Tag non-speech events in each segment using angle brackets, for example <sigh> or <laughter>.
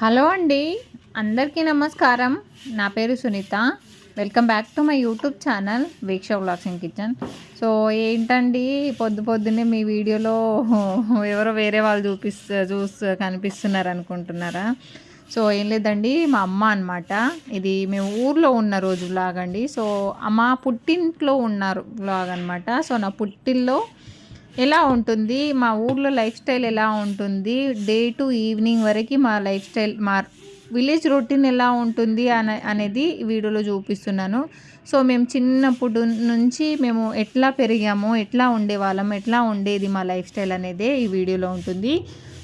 Hello అండి. అందరికీ నమస్కారం. నా పేరు Sunitha. Welcome back to my YouTube channel Veeksha blogs in kitchen. So ఏంటండి పొద్దు పొద్దున్నే మీ వీడియోలో <laughs> ఎవరో వేరే వాళ్ళు చూపిస్తూ చూస్తూ కనిపిస్తున్నారు అనుకుంటున్నారా? సో ఏం లేదండి మా అమ్మ అనమాట ఇది మేము ఊర్లో ఉన్న రోజు వ్లాగ్ అండి. సో మా పుట్టింట్లో ఉన్నారు వ్లాగ్ అనమాట సో నా పుట్టిల్లో ఎలా ఉంటుంది? మా ఊర్లో లైఫ్ స్టైల్ ఎలా ఉంటుంది? డే టు ఈవినింగ్ వరకు మా లైఫ్ స్టైల్ మా విలేజ్ రొటీన్ ఎలా ఉంటుంది అనే అనేది వీడియోలో చూపిస్తున్నాను. సో మేము చిన్నప్పుడు నుంచి మేము ఎట్లా పెరిగాము ఎట్లా ఉండేవాళ్ళం ఎట్లా ఉండేది మా లైఫ్ స్టైల్ అనేదే ఈ వీడియోలో ఉంటుంది.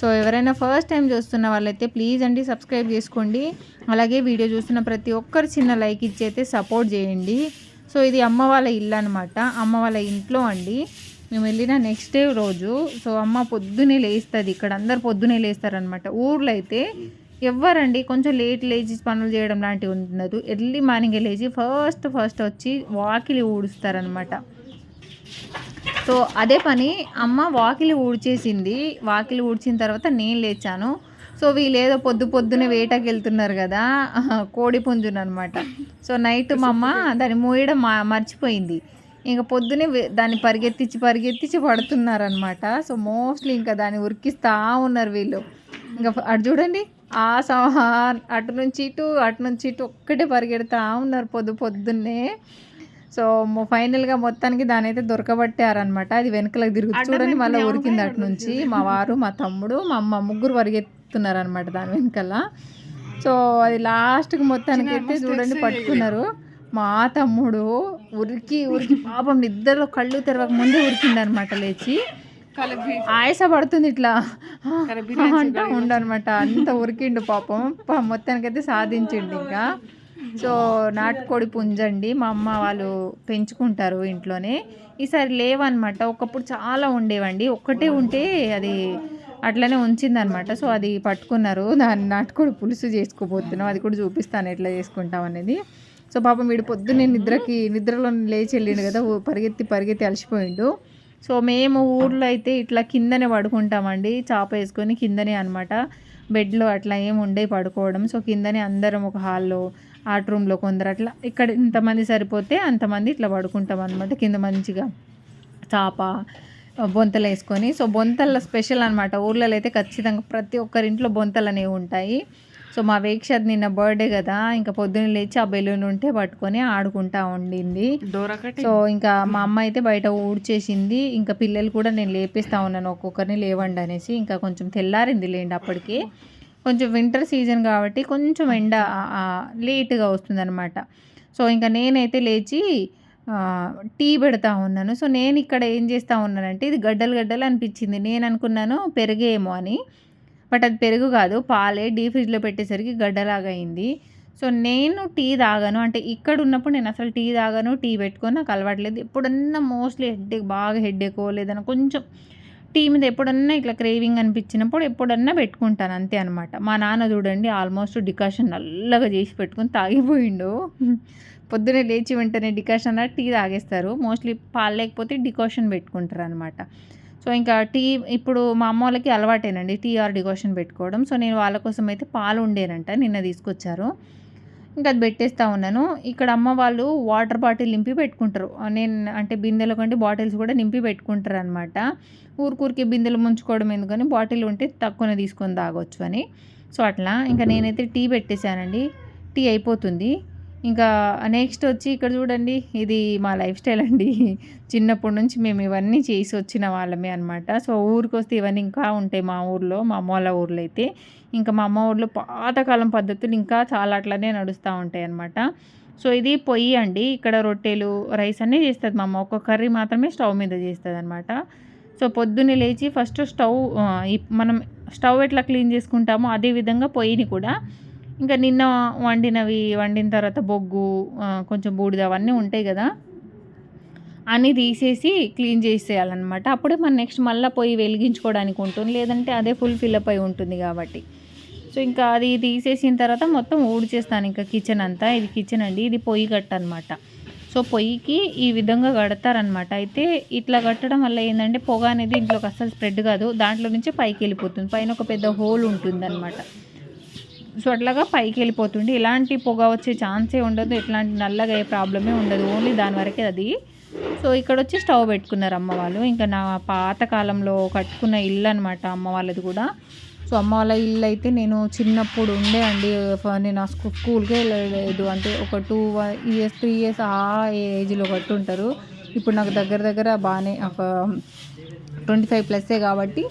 సో ఎవరైనా ఫస్ట్ టైం చూస్తున్న వాళ్ళైతే ప్లీజ్ అండి సబ్స్క్రైబ్ చేసుకోండి. అలాగే వీడియో చూస్తున్న ప్రతి ఒక్కరు చిన్న లైక్ ఇచ్చి అయితే సపోర్ట్ చేయండి. సో ఇది అమ్మ వాళ్ళ ఇల్లు అనమాట అమ్మ వాళ్ళ ఇంట్లో అండి. మేము వెళ్ళిన నెక్స్ట్ డే రోజు సో అమ్మ పొద్దునే లేస్తుంది ఇక్కడ అందరు పొద్దునే లేస్తారనమాట ఊర్లో అయితే ఎవ్వరండి కొంచెం లేట్ లేచి పనులు చేయడం లాంటివి ఉండదు. ఎర్లీ మార్నింగ్ లేచి ఫస్ట్ ఫస్ట్ వచ్చి వాకిలి ఊడుస్తారనమాట సో అదే పని అమ్మ వాకిలి ఊడ్చేసింది. వాకిలి ఊడ్చిన తర్వాత నేను లేచాను. సో వీళ్ళు ఏదో పొద్దు పొద్దునే వేటకి వెళ్తున్నారు కదా కోడి పుంజునమాట సో నైట్ మా అమ్మ దాన్ని మూయడం మర్చిపోయింది. ఇంకా పొద్దునే దాన్ని పరిగెత్తించి పరిగెత్తించి పడుతున్నారనమాట సో మోస్ట్లీ ఇంకా దాన్ని ఉరికిస్తూ ఉన్నారు వీళ్ళు. ఇంకా అటు చూడండి. ఆ సహా అటు నుంచి ఇటు అటు నుంచి ఇటు ఒక్కటే పరిగెడతా ఉన్నారు పొద్దు పొద్దున్నే. సో ఫైనల్గా మొత్తానికి దాని అయితే దొరకబట్టారనమాట అది వెనకలకు తిరుగు చూడండి మళ్ళీ ఉరికింది అటు నుంచి మా వారు మా తమ్ముడు మా అమ్మ ముగ్గురు పరిగెత్తున్నారనమాట దాని వెనకాల. సో అది లాస్ట్కి మొత్తానికి అయితే చూడండి పట్టుకున్నారు. మా తమ్ముడు ఉరికి ఉరికి. పాపం నిద్రలో కళ్ళు తెరవక ముందే ఉరికిండు అనమాట లేచి. ఆయాస పడుతుంది ఇట్లా. అంటా ఉండనమాట అంత ఉరికిండు పాపం. మొత్తానికైతే సాధించిండు ఇంకా. సో నాటుకోడి పుంజండి మా అమ్మ వాళ్ళు పెంచుకుంటారు ఇంట్లోనే. ఈసారి లేవన్నమాట ఒకప్పుడు చాలా ఉండేవండి. ఒక్కటే ఉంటే అది అట్లనే ఉంచిందనమాట. సో అది పట్టుకున్నారు. దాన్ని నాటుకోడి పులుసు చేసుకోబోతున్నాం. అది కూడా చూపిస్తాను ఎట్లా చేసుకుంటాం అనేది. సో పాపం వీడు పొద్దున్నే నిద్రకి నిద్రలో లేచి వెళ్ళిండు కదా పరిగెత్తి పరిగెత్తి అలసిపోయిండు. సో మేము ఊర్లో అయితే ఇట్లా కిందనే పడుకుంటామండి. చాప వేసుకొని కిందనే అనమాట బెడ్లో అట్లా ఏమి ఉండే పడుకోవడం. సో కిందనే అందరం ఒక హాల్లో ఆర్ట్ రూమ్లో కొందరు అట్లా ఇక్కడ ఇంతమంది సరిపోతే అంతమంది ఇట్లా పడుకుంటాం అనమాట కింద మంచిగా చాప బొంతలు వేసుకొని. సో బొంతల స్పెషల్ అనమాట ఊర్లలో అయితే ఖచ్చితంగా ప్రతి ఒక్కరింట్లో బొంతలు అనేవి ఉంటాయి. సో మా వేక్ష నిన్న బర్త్డే కదా ఇంకా పొద్దున్న లేచి ఆ బెలూన్ ఉంటే పట్టుకొని ఆడుకుంటా ఉండింది. సో ఇంకా మా అమ్మ అయితే బయట ఊడ్చేసింది ఇంకా పిల్లలు కూడా నేను లేపిస్తా ఉన్నాను ఒక్కొక్కరిని లేవండి అనేసి ఇంకా కొంచెం తెల్లారింది లేండి అప్పటికి. కొంచెం వింటర్ సీజన్ కాబట్టి కొంచెం ఎండ లేట్గా వస్తుంది అనమాట సో ఇంకా నేనైతే లేచి టీ పెడతా ఉన్నాను. సో నేను ఇక్కడ ఏం చేస్తూ ఉన్నానంటే ఇది గడ్డలు గడ్డలు అనిపించింది. నేను అనుకున్నాను పెరిగేమో అని. బట్ అది పెరుగు కాదు పాలే డీ ఫ్రిడ్జ్లో పెట్టేసరికి గడ్డలాగా అయింది. సో నేను టీ తాగాను. అంటే ఇక్కడ ఉన్నప్పుడు నేను అసలు టీ తాగాను టీ పెట్టుకొని నాకు అలవాట్లేదు ఎప్పుడన్నా మోస్ట్లీ హెడ్ఏక్ బాగా హెడ్ఏక్ లేదన్నా కొంచెం టీ మీద ఎప్పుడన్నా ఇట్లా క్రేవింగ్ అనిపించినప్పుడు ఎప్పుడన్నా పెట్టుకుంటాను. అంతే అనమాట మా నాన్న చూడండి ఆల్మోస్ట్ డికాషన్ నల్లగా చేసి పెట్టుకొని తాగిపోయిండు. పొద్దునే లేచి వెంటనే డికాషన్ టీ తాగేస్తారు. మోస్ట్లీ పాలు లేకపోతే డికాషన్ పెట్టుకుంటారు అనమాట సో ఇంకా టీ ఇప్పుడు మా అమ్మ వాళ్ళకి అలవాటేనండి టీ ఆర్ డికాషన్ పెట్టుకోవడం. సో నేను వాళ్ళ కోసం అయితే పాలు ఉండేనంట నిన్న తీసుకొచ్చారు. ఇంకా అది పెట్టేస్తూ ఉన్నాను. ఇక్కడ అమ్మ వాళ్ళు వాటర్ బాటిల్ నింపి పెట్టుకుంటారు. నేను అంటే బిందెల కంటే బాటిల్స్ కూడా నింపి పెట్టుకుంటారు అనమాట ఊరికూరికి బిందెలు ముంచుకోవడం ఎందుకని బాటిల్ ఉంటే తక్కువనే తీసుకొని తాగొచ్చు అని. సో అట్లా ఇంకా నేనైతే టీ పెట్టేశానండి. టీ అయిపోతుంది. ఇంకా నెక్స్ట్ వచ్చి ఇక్కడ చూడండి ఇది మా లైఫ్ స్టైల్ అండి. చిన్నప్పటి నుంచి మేము ఇవన్నీ చేసి వచ్చిన వాళ్ళమే అనమాట సో ఊరికి వస్తే ఇవన్నీ ఇంకా ఉంటాయి మా ఊర్లో మా అమ్మ వాళ్ళ ఊర్లో అయితే. ఇంకా మా అమ్మ ఊర్లో పాతకాలం పద్ధతులు ఇంకా చాలా అట్లనే నడుస్తూ ఉంటాయి అనమాట సో ఇది పొయ్యి అండి. ఇక్కడ రొట్టెలు రైస్ అన్నీ చేస్తుంది మా అమ్మ. ఒక కర్రీ మాత్రమే స్టవ్ మీద చేస్తుంది అనమాట సో పొద్దున్నే లేచి ఫస్ట్ స్టవ్ మనం స్టవ్ ఎట్లా క్లీన్ చేసుకుంటామో అదే విధంగా పొయ్యిని కూడా ఇంకా నిన్న వండినవి వండిన తర్వాత బొగ్గు కొంచెం బూడిద అవన్నీ ఉంటాయి కదా. అన్నీ తీసేసి క్లీన్ చేసేయాలన్నమాట. అప్పుడే మనం నెక్స్ట్ మళ్ళీ పోయి వెలిగించుకోవడానికి ఉంటుంది. లేదంటే అదే ఫుల్ ఫిల్అప్ అయి ఉంటుంది కాబట్టి. సో ఇంకా అది తీసేసిన తర్వాత మొత్తం ఊడ్చేస్తాను ఇంకా కిచెన్ అంతా. ఇది కిచెన్ అండి. ఇది పొయ్యి కట్ట అనమాట సో పొయ్యికి ఈ విధంగా కడతారనమాట అయితే ఇట్లా కట్టడం వల్ల ఏంటంటే పొగ అనేది ఇంట్లోకి అస్సలు స్ప్రెడ్ కాదు. దాంట్లో నుంచి పైకి వెళ్ళిపోతుంది. పైన ఒక పెద్ద హోల్ ఉంటుంది అనమాట సో అట్లాగా పైకి వెళ్ళిపోతుంది ఇలాంటి పొగ వచ్చే ఛాన్సే ఉండదు. ఎట్లాంటి నల్లగా అయ్యే ప్రాబ్లమే ఉండదు. ఓన్లీ దాని వరకే అది. సో ఇక్కడ వచ్చి స్టవ్ పెట్టుకున్నారు అమ్మ వాళ్ళు. ఇంకా నా పాతకాలంలో కట్టుకున్న ఇల్లు అనమాట అమ్మ వాళ్ళది కూడా. సో అమ్మ వాళ్ళ ఇల్లు అయితే నేను చిన్నప్పుడు ఉండే అండి. ఫ- నేను ఆ స్కూ స్కూల్కే వెళ్ళలేదు. అంటే ఒక టూ ఇయర్స్ త్రీ ఇయర్స్ ఆ ఏజ్లో కట్టుంటారు. ఇప్పుడు నాకు దగ్గర దగ్గర బాగానే ఒక ట్వంటీ ఫైవ్ ప్లస్సే కాబట్టి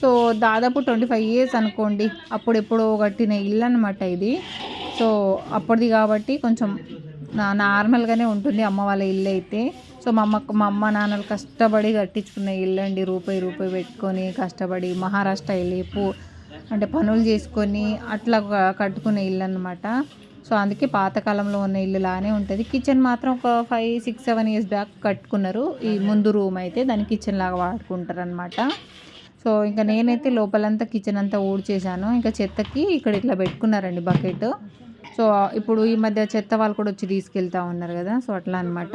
సో దాదాపు ట్వంటీ ఫైవ్ ఇయర్స్ అనుకోండి అప్పుడు ఎప్పుడో కట్టిన ఇల్లు అనమాట ఇది. సో అప్పటిది కాబట్టి కొంచెం నా- నార్మల్గానే ఉంటుంది అమ్మ వాళ్ళ ఇల్లు అయితే. సో మా అమ్మ మా అమ్మ నాన్నలు కష్టపడి కట్టించుకున్న ఇల్లు అండి రూపాయి రూపాయి పెట్టుకొని కష్టపడి మహారాష్ట్ర వెళ్ళి అంటే పనులు చేసుకొని అట్లా కట్టుకునే ఇల్లు అనమాట సో అందుకే పాతకాలంలో ఉన్న ఇల్లు లానే ఉంటుంది. కిచెన్ మాత్రం ఒక five six seven years back కట్టుకున్నారు. ఈ ముందు రూమ్ అయితే దాన్ని కిచెన్ లాగా వాడుకుంటారు అనమాట సో ఇంకా నేనైతే లోపలంతా కిచెన్ అంతా ఊడ్చేసాను ఇంకా చెత్తకి ఇక్కడ ఇట్లా పెట్టుకున్నారండి బకెట్. సో ఇప్పుడు ఈ మధ్య చెత్త వాళ్ళు కూడా వచ్చి తీసుకెళ్తా ఉన్నారు కదా. సో అట్లా అనమాట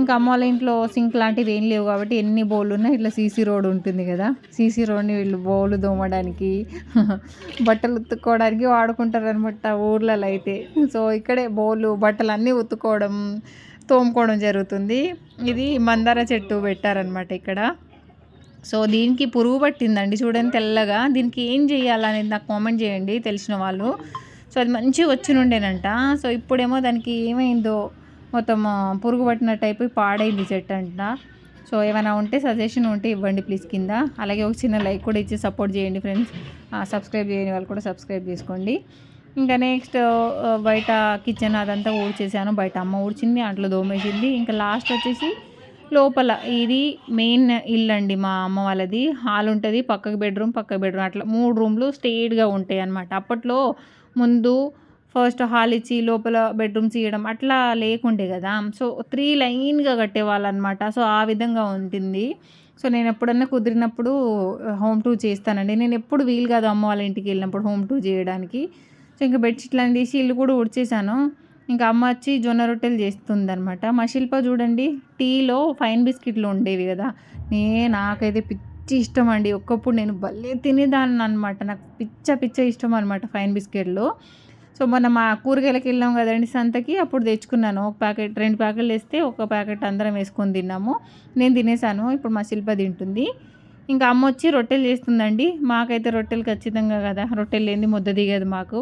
ఇంకా అమ్మ వాళ్ళ ఇంట్లో సింక్ లాంటివి ఏం లేవు కాబట్టి ఎన్ని బౌల్ ఉన్నా ఇట్లా సీసీ రోడ్ ఉంటుంది కదా. సీసీ రోడ్ని వీళ్ళు బౌలు దోమడానికి <laughs> బట్టలు ఉత్తుకోవడానికి వాడుకుంటారు అనమాట ఊర్లలో అయితే. సో ఇక్కడే బౌలు బట్టలు అన్నీ ఉత్తుకోవడం తోముకోవడం జరుగుతుంది. ఇది మందార చెట్టు పెట్టారనమాట ఇక్కడ. సో దీనికి పురుగు పట్టిందండి. చూడండి తెల్లగా. దీనికి ఏం చేయాలనేది నాకు కామెంట్ చేయండి తెలిసిన వాళ్ళు. సో అది మంచిగా వచ్చినుండేనంట. సో ఇప్పుడేమో దానికి ఏమైందో మొత్తం పురుగు పట్టినట్టు అయిపోయి పాడైంది చెట్టు అంట. సో ఏమైనా ఉంటే సజెషన్ ఉంటే ఇవ్వండి ప్లీజ్ కింద. అలాగే ఒక చిన్న లైక్ కూడా ఇచ్చి సపోర్ట్ చేయండి ఫ్రెండ్స్. సబ్స్క్రైబ్ చేయని వాళ్ళు కూడా సబ్స్క్రైబ్ చేసుకోండి. ఇంకా నెక్స్ట్ బయట కిచెన్ అదంతా ఊడ్చేసాను. బయట అమ్మ ఊడ్చింది అంట్లో దోమేసింది. ఇంకా లాస్ట్ వచ్చేసి లోపల ఇది మెయిన్ ఇల్లు అండి మా అమ్మ వాళ్ళది. హాల్ ఉంటుంది పక్కకు బెడ్రూమ్ పక్క బెడ్రూమ్. అట్లా మూడు రూమ్లు స్ట్రేట్గా ఉంటాయి అన్నమాట. అప్పట్లో ముందు ఫస్ట్ హాల్ ఇచ్చి లోపల బెడ్రూమ్స్ ఇవ్వడం అట్లా లేకుండే కదా. సో త్రీ లైన్గా కట్టేవాళ్ళు అనమాట సో ఆ విధంగా ఉంటుంది. సో నేను ఎప్పుడన్నా కుదిరినప్పుడు హోమ్ టూర్ చేస్తానండి. నేను ఎప్పుడు వీలు కాదు అమ్మ వాళ్ళ ఇంటికి వెళ్ళినప్పుడు హోమ్ టూర్ చేయడానికి. సో ఇంకా బెడ్షీట్లు అని తీసి ఇల్లు కూడా ఉడిచేసాను ఇంకా అమ్మ వచ్చి జొన్న రొట్టెలు చేస్తుంది అనమాట మా శిల్ప చూడండి టీలో ఫైన్ బిస్కెట్లు ఉండేవి కదా. నే నాకైతే పిచ్చి ఇష్టం అండి. ఒక్కప్పుడు నేను భలే తినేదాన్ని అనమాట నాకు పిచ్చ పిచ్చ ఇష్టం అనమాట ఫైన్ బిస్కెట్లు. సో మొన్న మా కూరగాయలకి వెళ్ళాం కదండి సంతకి అప్పుడు తెచ్చుకున్నాను. ఒక ప్యాకెట్ రెండు ప్యాకెట్లు వేస్తే ఒక ప్యాకెట్ అందరం వేసుకొని తిన్నాము. నేను తినేసాను ఇప్పుడు మా శిల్ప తింటుంది. ఇంకా అమ్మ వచ్చి రొట్టెలు చేస్తుందండి. మాకైతే రొట్టెలు ఖచ్చితంగా కదా రొట్టెలు లేని ముద్ద దిగదు మాకు.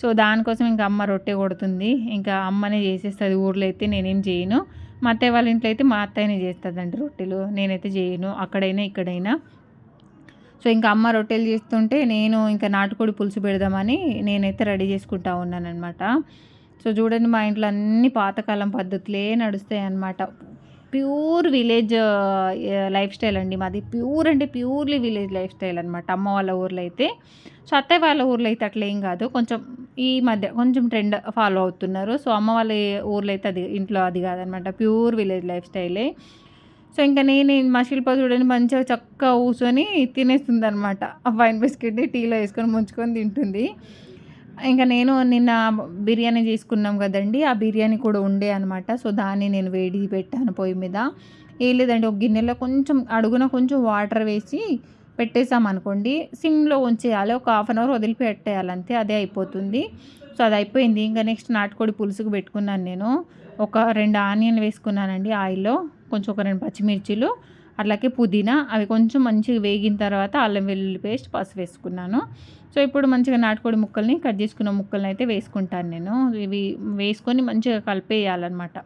సో దానికోసం ఇంకా అమ్మ రొట్టె కొడుతుంది. ఇంకా అమ్మనే చేసేస్తుంది. ఊర్లో అయితే నేనేం చేయను. మా అత్తయ్య వాళ్ళ ఇంట్లో అయితే మా అత్తయ్యనే చేస్తుందండి రొట్టెలు. నేనైతే చేయను. అక్కడైనా ఇక్కడైనా. సో ఇంకా అమ్మ రొట్టెలు చేస్తుంటే నేను ఇంకా నాటుకోడి పులుసు పెడదామని నేనైతే రెడీ చేసుకుంటా ఉన్నానమాట సో చూడండి మా ఇంట్లో అన్ని పాతకాలం పద్ధతులే నడుస్తాయి అన్నమాట. ప్యూర్ విలేజ్ లైఫ్ స్టైల్ అండి మాది. ప్యూర్ అంటే ప్యూర్లీ విలేజ్ లైఫ్ స్టైల్ అనమాట అమ్మ వాళ్ళ ఊర్లో అయితే. సో అత్తయ్య వాళ్ళ ఊర్లో అయితే అట్లా ఏం కాదు. కొంచెం ఈ మధ్య కొంచెం ట్రెండ్ ఫాలో అవుతున్నారు. సో అమ్మ వాళ్ళ ఊర్లో అయితే అది ఇంట్లో అది కాదనమాట. ప్యూర్ విలేజ్ లైఫ్ స్టైలే. సో ఇంకా నేను మా శిల్ప చూడని మంచిగా చక్కగా కూర్చొని తినేస్తుంది అనమాట ఆ వైన్ బిస్కెట్ని టీలో వేసుకొని ముంచుకొని తింటుంది. ఇంకా నేను నిన్న బిర్యానీ చేసుకున్నాం కదండి. ఆ బిర్యానీ కూడా ఉండే అనమాట. సో దాన్ని నేను వేడి పెట్టాను పొయ్యి మీద. ఏం లేదండి ఒక గిన్నెలో కొంచెం అడుగున కొంచెం వాటర్ వేసి పెట్టేసామనుకోండి సిమ్లో ఉంచేయాలి ఒక హాఫ్ అన్ అవర్ వదిలిపెట్టేయాలంతే అదే అయిపోతుంది. సో అది అయిపోయింది. ఇంకా నెక్స్ట్ నాటుకోడి పులుసుకు పెట్టుకున్నాను నేను. ఒక రెండు ఆనియన్ వేసుకున్నానండి ఆయిల్లో కొంచెం ఒక రెండు పచ్చిమిర్చిలు అట్లాగే పుదీనా. అవి కొంచెం మంచిగా వేగిన తర్వాత అల్లం వెల్లుల్లి పేస్ట్ పసుపు వేసుకున్నాను. సో ఇప్పుడు మంచిగా నాటుకోడి ముక్కల్ని కట్ చేసుకున్న ముక్కల్ని అయితే వేసుకుంటాను నేను. ఇవి వేసుకొని మంచిగా కలిపేయాలన్నమాట.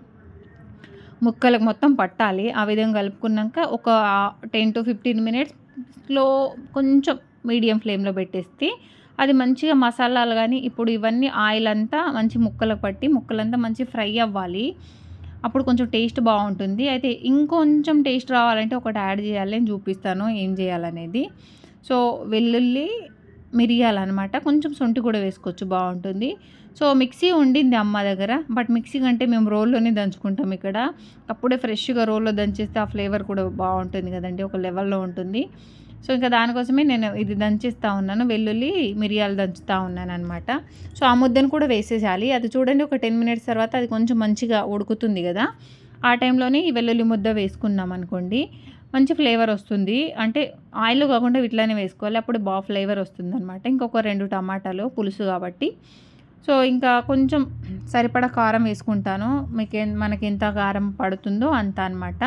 ముక్కలకు మొత్తం పట్టాలి. ఆ విధంగా కలుపుకున్నాక ఒక ten to fifteen minutes slow కొంచెం మీడియం ఫ్లేమ్లో పెట్టేస్తే అది మంచిగా మసాలాలు కానీ ఇప్పుడు ఇవన్నీ ఆయిల్ అంతా మంచి ముక్కలకు పట్టి ముక్కలంతా మంచి ఫ్రై అవ్వాలి. అప్పుడు కొంచెం టేస్ట్ బాగుంటుంది. అయితే ఇంకొంచెం టేస్ట్ రావాలంటే ఒకటి యాడ్ చేయాలి. నేను చూపిస్తాను ఏం చేయాలనేది. సో వెల్లుల్లి మిరియాలన్నమాట కొంచెం సొంటి కూడా వేసుకోవచ్చు. బాగుంటుంది. సో మిక్సీ ఉండింది అమ్మ దగ్గర బట్ మిక్సీ కంటే మేము రోల్లోనే దంచుకుంటాం ఇక్కడ. అప్పుడే ఫ్రెష్గా రోల్లో దంచేస్తే ఆ ఫ్లేవర్ కూడా బాగుంటుంది కదండి ఒక లెవెల్లో ఉంటుంది. సో ఇంకా దానికోసమే నేను ఇది దంచిస్తూ ఉన్నాను వెల్లుల్లి మిరియాలు దంచుతూ ఉన్నాను అనమాట సో ఆ ముద్దను కూడా వేసేసాలి అది చూడండి ఒక టెన్ మినిట్స్ తర్వాత అది కొంచెం మంచిగా ఉడుకుతుంది కదా. ఆ టైంలోనే ఈ వెల్లుల్లి ముద్ద వేసుకున్నాం అనుకోండి మంచి ఫ్లేవర్ వస్తుంది. అంటే ఆయిల్ కాకుండా ఇట్లానే వేసుకోవాలి అప్పుడు బాగా ఫ్లేవర్ వస్తుంది అనమాట ఇంకొక రెండు టమాటాలు పులుసు కాబట్టి. సో ఇంకా కొంచెం సరిపడా కారం వేసుకుంటాను. మీకు మనకి ఎంత కారం పడుతుందో అంత అనమాట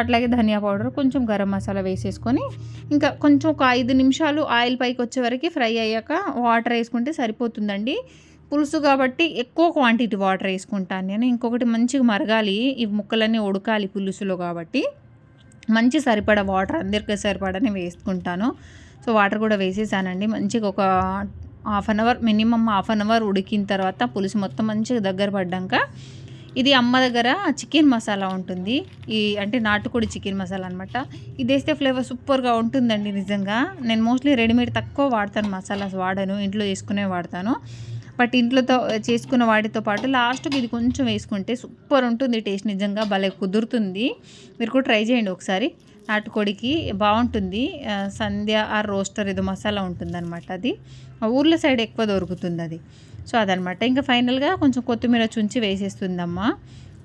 అట్లాగే ధనియా పౌడర్ కొంచెం గరం మసాలా వేసేసుకొని ఇంకా కొంచెం ఒక ఐదు నిమిషాలు ఆయిల్ పైకి వచ్చే వరకు ఫ్రై అయ్యాక వాటర్ వేసుకుంటే సరిపోతుందండి. పులుసు కాబట్టి ఎక్కువ క్వాంటిటీ వాటర్ వేసుకుంటాను నేను. ఇంకొకటి మంచిగా మరగాలి. ఈ ముక్కలన్నీ ఉడకాలి పులుసులో కాబట్టి. మంచి సరిపడా వాటర్ అందరికీ సరిపడని వేసుకుంటాను. సో వాటర్ కూడా వేసేసానండి. మంచిగా ఒక half an hour minimum half an hour ఉడికిన తర్వాత పులుసు మొత్తం మంచిగా దగ్గర పడ్డాక ఇది అమ్మ దగ్గర చికెన్ మసాలా ఉంటుంది. ఈ అంటే నాటుకోడి చికెన్ మసాలా అనమాట ఇది వేస్తే ఫ్లేవర్ సూపర్గా ఉంటుందండి నిజంగా. నేను మోస్ట్లీ రెడీమేడ్ తక్కువ వాడతాను మసాలాస్ వాడను ఇంట్లో చేసుకునే వాడతాను. బట్ ఇంట్లోతో చేసుకున్న వాటితో పాటు లాస్ట్కి ఇది కొంచెం వేసుకుంటే సూపర్ ఉంటుంది టేస్ట్ నిజంగా భలే కుదురుతుంది. మీరు కూడా ట్రై చేయండి ఒకసారి. నాటుకోడికి బాగుంటుంది. సంధ్య ఆ రోస్టర్ ఏదో మసాలా ఉంటుంది అనమాట అది ఊర్ల సైడ్ ఎక్కువ దొరుకుతుంది అది. సో అదనమాట ఇంకా ఫైనల్గా కొంచెం కొత్తిమీర చుంచి వేసేస్తుందమ్మ.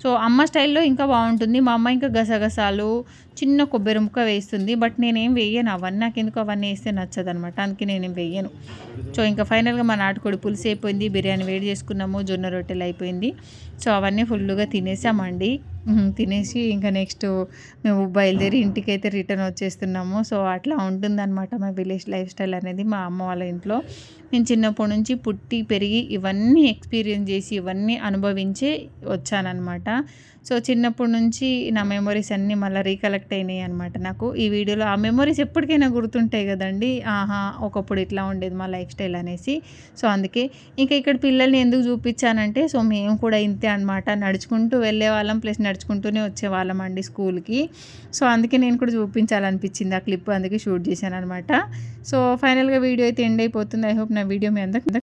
సో అమ్మ స్టైల్లో ఇంకా బాగుంటుంది. మా అమ్మ ఇంకా గసగసాలు చిన్న కొబ్బరి ముక్క వేస్తుంది బట్ నేనేం వేయను. అవన్నీ నాకు ఎందుకు అవన్నీ వేస్తే నచ్చదు అనమాట అందుకే నేనేం వేయను. సో ఇంకా ఫైనల్గా మా నాటుకోడి పులుసు అయిపోయింది. బిర్యానీ వేడి చేసుకున్నాము. జొన్న రొట్టెలు అయిపోయింది. సో అవన్నీ ఫుల్గా తినేసామండి. తినేసి ఇంకా నెక్స్ట్ మేము బయలుదేరి ఇంటికైతే రిటర్న్ వచ్చేస్తున్నాము. సో అట్లా ఉంటుందన్నమాట మా విలేజ్ లైఫ్ స్టైల్ అనేది మా అమ్మ వాళ్ళ ఇంట్లో. నేను చిన్నప్పటి నుంచి పుట్టి పెరిగి ఇవన్నీ ఎక్స్పీరియన్స్ చేసి ఇవన్నీ అనుభవించి వచ్చానన్నమాట. సో చిన్నప్పటి నుంచి నా మెమొరీస్ అన్నీ మళ్ళీ రీకలెక్ట్ అయినాయి అనమాట నాకు. ఈ వీడియోలో ఆ మెమొరీస్ ఎప్పటికైనా గుర్తుంటాయి కదండి. ఆహా ఒకప్పుడు ఇట్లా ఉండేది మా లైఫ్ స్టైల్ అనేసి. సో అందుకే ఇంకా ఇక్కడ పిల్లల్ని ఎందుకు చూపించానంటే సో మేము కూడా ఇంతే అనమాట నడుచుకుంటూ వెళ్ళే వాళ్ళం ప్లస్ నడుచుకుంటూనే వచ్చేవాళ్ళం అండి స్కూల్కి సో అందుకే నేను కూడా చూపించాలనిపించింది ఆ క్లిప్ అందుకే షూట్ చేశాను అనమాట సో ఫైనల్గా వీడియో అయితే ఎండ్ అయిపోతుంది. ఐ హోప్ నా వీడియో మీ అందరికి